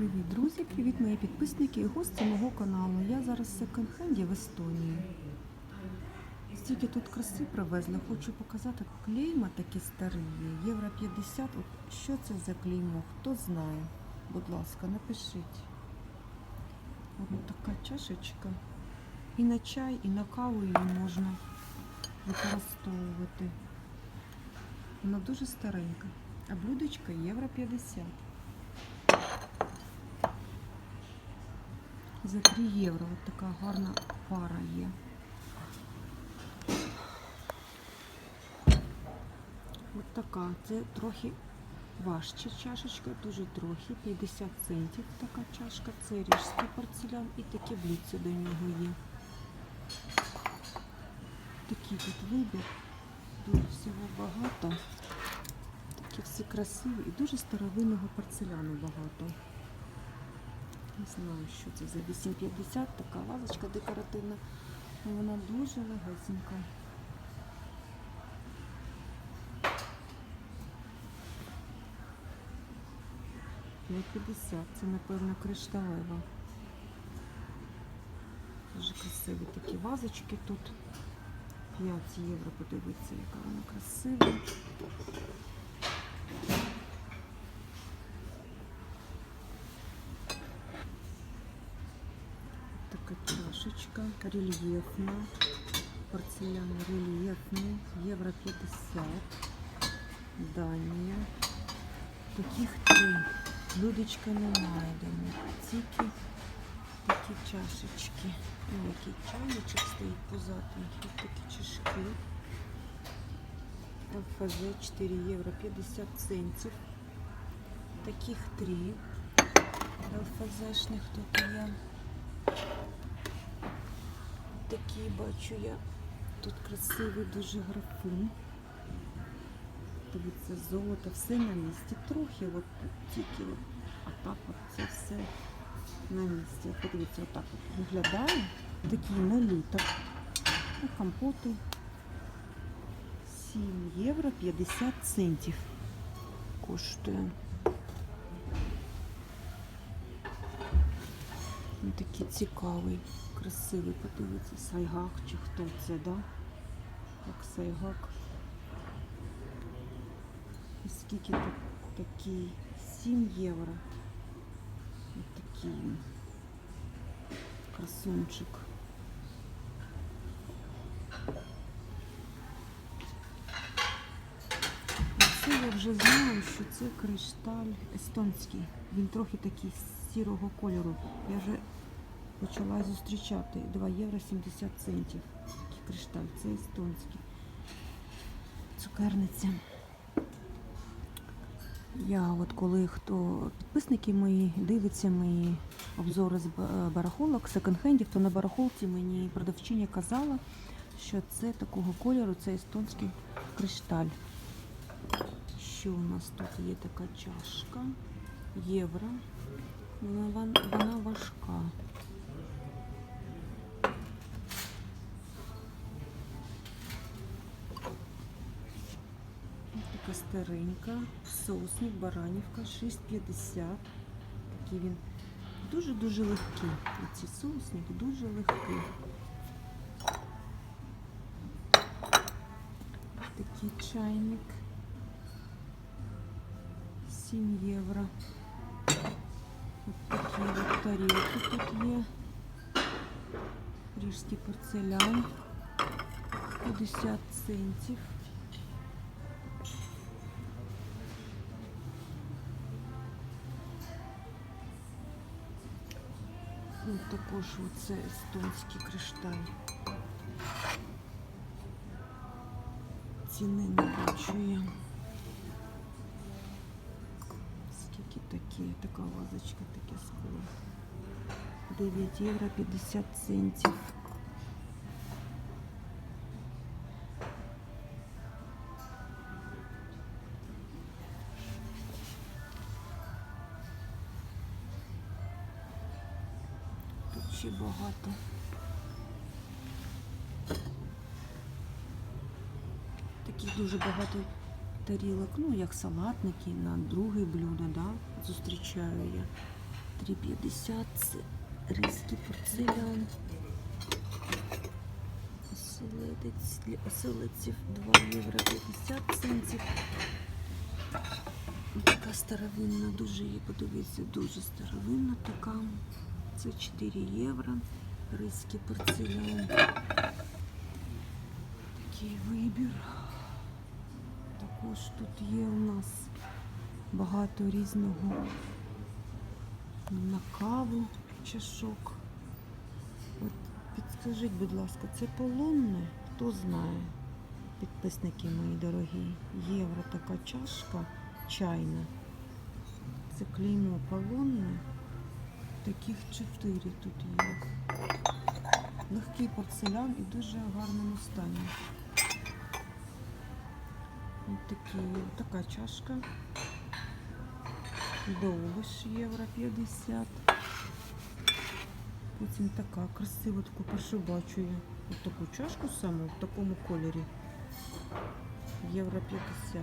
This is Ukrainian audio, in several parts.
Привіт, друзі! Привіт, мої підписники і гості мого каналу. Я зараз в секонд-хенді в Естонії. Стільки тут краси привезли, хочу показати. Клейма такі старі євро 50. От що це за клеймо? Хто знає? Будь ласка, напишіть. Ось така чашечка. І на чай, і на каву її можна використовувати. Вона дуже старенька. А блюдечко євро 50. За 3 євро. Ось така гарна пара є. Ось така. Це трохи важча чашечка, дуже трохи. 50 центів така чашка. Це ріжський порцелян і таке блюдце до нього є. Такий тут вибір. Дуже всього багато. Такі всі красиві і дуже старовинного порцеляну багато. Не знаю, що це за 8,50 така вазочка декоративна. Вона дуже легесенька. Не 50, це напевно кришталева. Дуже красиві такі вазочки тут. 5 євро, подивіться, яка вона красива. Така чашечка рельєфна. Порцелян рельєфний. Євро 50. Данія. Таких три. Блюдечка немає до них. Тільки такі чашечки. Ой, який чайничок стоїть позатенький. Такі чашки. ЛФЗ 4 євро 50 центів. Таких три. ЛФЗшних тут є. Такі бачу я. Тут красивий дуже графин. Дивіться, золото, все на місці. Трохи от тільки от, а так от це все на місці. Подивіться, отак от виглядає. Такий на літр. Компоти 7 євро 50 центів коштує. Такий цікавий, красивий, подивіться, сайгак чи хто це, да? Як сайгак. І скільки тут такий? 7 євро. Ось такий красунчик. Це я вже знаю, що це кришталь естонський. Він трохи такий сірого кольору. Я вже почала зустрічати 2 євро 70 центів. Такий кришталь, це естонський. Цукерниця. Я от коли хто підписники мої дивиться мої обзори з барахолок, секонд-хендів, то на барахолці мені продавчиня казала, що це такого кольору, це естонський кришталь. Що у нас тут є така чашка? Євро. Вона, вона важка. Старенька. Соусник, баранівка, 6,50. Такий він дуже-дуже легкий. Ці соусник дуже легкий. Такий чайник. 7 євро. Ось такі от тарілки тут є. Рижський порцелян. 50 центів. Ось також оце естонський кришталь. Ціни не бачу я. Скільки такі, така вазочка, таке скло. 9 євро 50 центів. Ще багато. Таких дуже багато тарілок, ну як салатники на друге блюдо, да, зустрічаю я. 3,50 це ризький порцелян. Оселедець для оселедців 2 євро 50 центів. Така старовинна, дуже її подивіться, дуже старовинна така. Це 4 євро. Ризький порцелян. Такий вибір. Також тут є у нас багато різного на каву чашок. От підскажіть, будь ласка, це полонне? Хто знає? Підписники мої дорогі. Євро така чашка чайна. Це клеймо полонне. Таких чотири тут є. Легкий порцелян і дуже гарному стані. Ось такі, така чашка. Довбиш євро 50. Потім така красива, таку першу бачу я. Ось таку чашку саму в такому кольорі. Євро 50.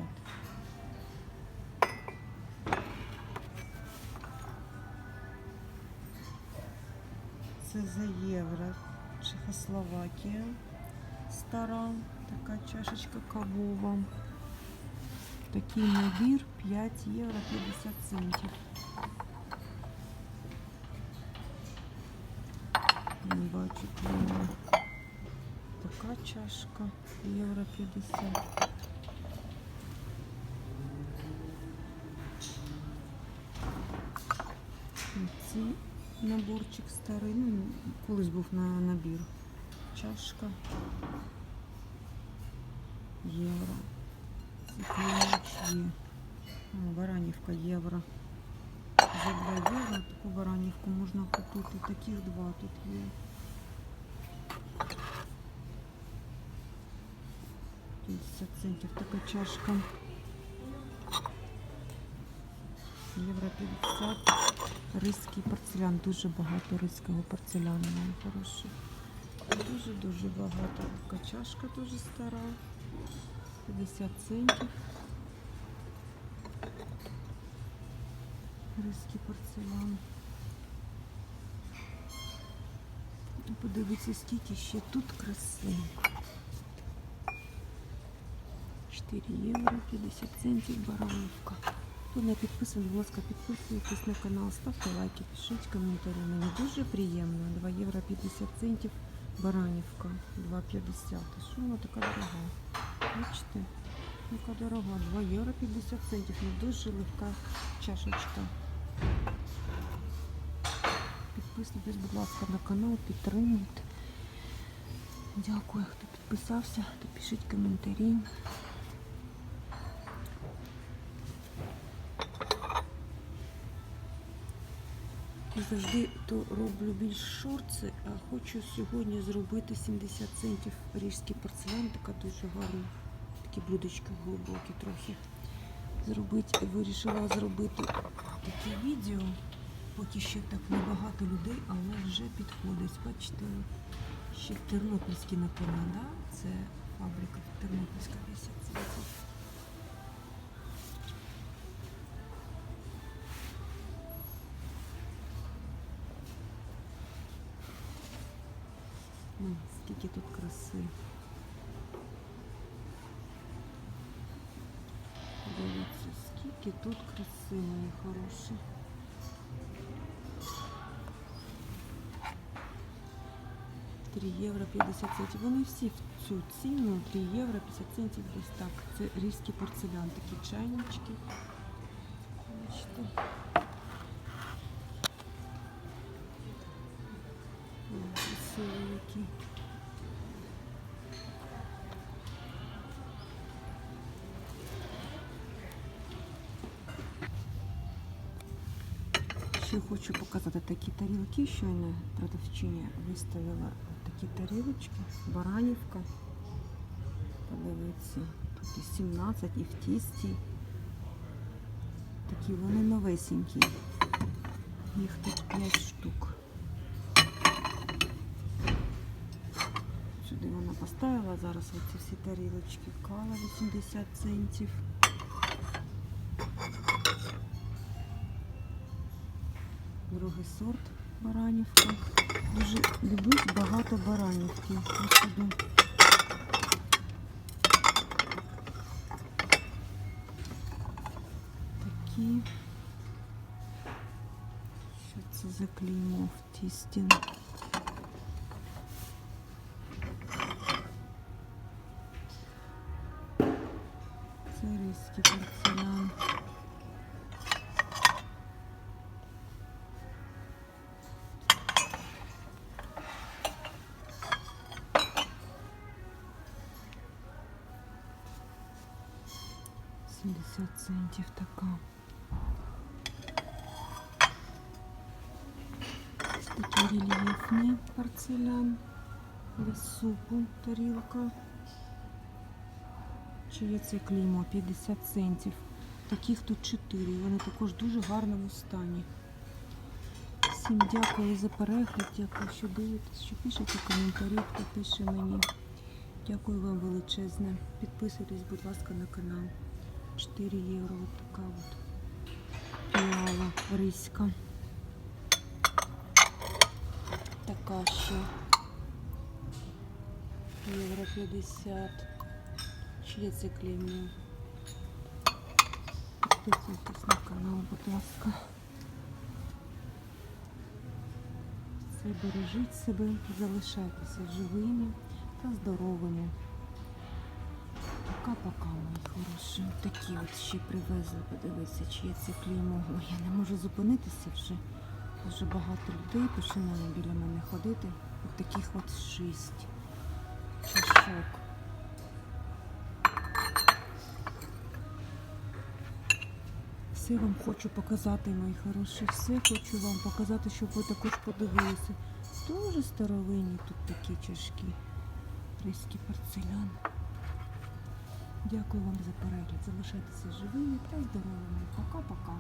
Це за євро. Чехословакія. Стара така чашечка кавова. Такий набір 5 євро 50 центів. Не бачу клейма. Така чашка євро 50. Ці наборчик старий, ну, колись був на набір. Чашка євро. Ключ є. Баранівка євро. За 2 євро таку баранівку можна купити. Таких два тут є. П'ятдесят центів така чашка. Євро 50. Ризький порцелян. Дуже багато ризького порцеляну. мої хороші. Дуже-дуже багато. Така чашка дуже стара. 50 центів. Ризький порцелян. Подивіться, скільки ще тут краси. 4 євро, 50 центів баранівка. Хто не підписаний, будь ласка, підписуйтесь на канал, ставте лайки, пишіть коментарі. Мені дуже приємно. 2 євро 50 центів баранівка. 2,50. А Що вона така дорога? Бачите? Яка дорога. 2 євро 50 центів. Ну дуже легка чашечка. Підписуйтесь, будь ласка, на канал, підтримуйте. Дякую, хто підписався, то пишіть коментарі. Завжди то роблю більш шорти, а хочу сьогодні зробити 70 центів ріжський порцелян, така дуже гарна. Такі блюдечки глибокі трохи. Зробити, вирішила зробити таке відео. Поки ще так небагато людей, але вже підходить. Бачите, ще Тернопільський, напевно, да? це фабрика Тернопільська 10 центів. Скільки тут краси. Дивіться, скільки тут краси, мої хороші. Євро 50 центів. Вони всі в цю ціну 3 євро 50 центів десь так. Це різький порцелян, такі чайнички. Бачите. Ой, красиві які. Ще хочу показати такі тарілки, щойно продавчиня виставила такі тарілочки, баранівка. Подивіться, тут і 17, і в тісті. Такі вони новесенькі. Їх тут 5 штук. Поставила зараз оці всі тарілочки. Кала 80 центів. другий сорт баранівка. Дуже дивлюсь, багато баранівки. Ось сюди. Такі. Що це за клеймо в тісті? Це різкий порцелян. Сімдесят центів така. Ось такий рельєфний порцелян. Без супу тарілка. Є це клеймо 50 центів. Таких тут 4. Вони також в дуже гарному стані. Всім дякую за перегляд, дякую, що дивитесь, що пишете коментарі, хто пише мені. Дякую вам величезне. Підписуйтесь, будь ласка, на канал. 4 євро. От така от піала риська. Така ще. Євро 50. Клеймо? Підписуйтесь на канал, будь ласка. Бережіть себе, залишайтеся живими та здоровими. Пока-пока, мої хороші. Такі от ще привезли, подивитися, чи є це клеймо. Ой, я не можу зупинитися вже. Дуже багато людей починає біля мене ходити. От таких от шість чашок. Все вам хочу показати, мої хороші. Все хочу вам показати, щоб ви також подивилися. Дуже старовинні тут такі чашки. Ризький порцелян. Дякую вам за перегляд. Залишайтеся живими та здоровими. Пока-пока.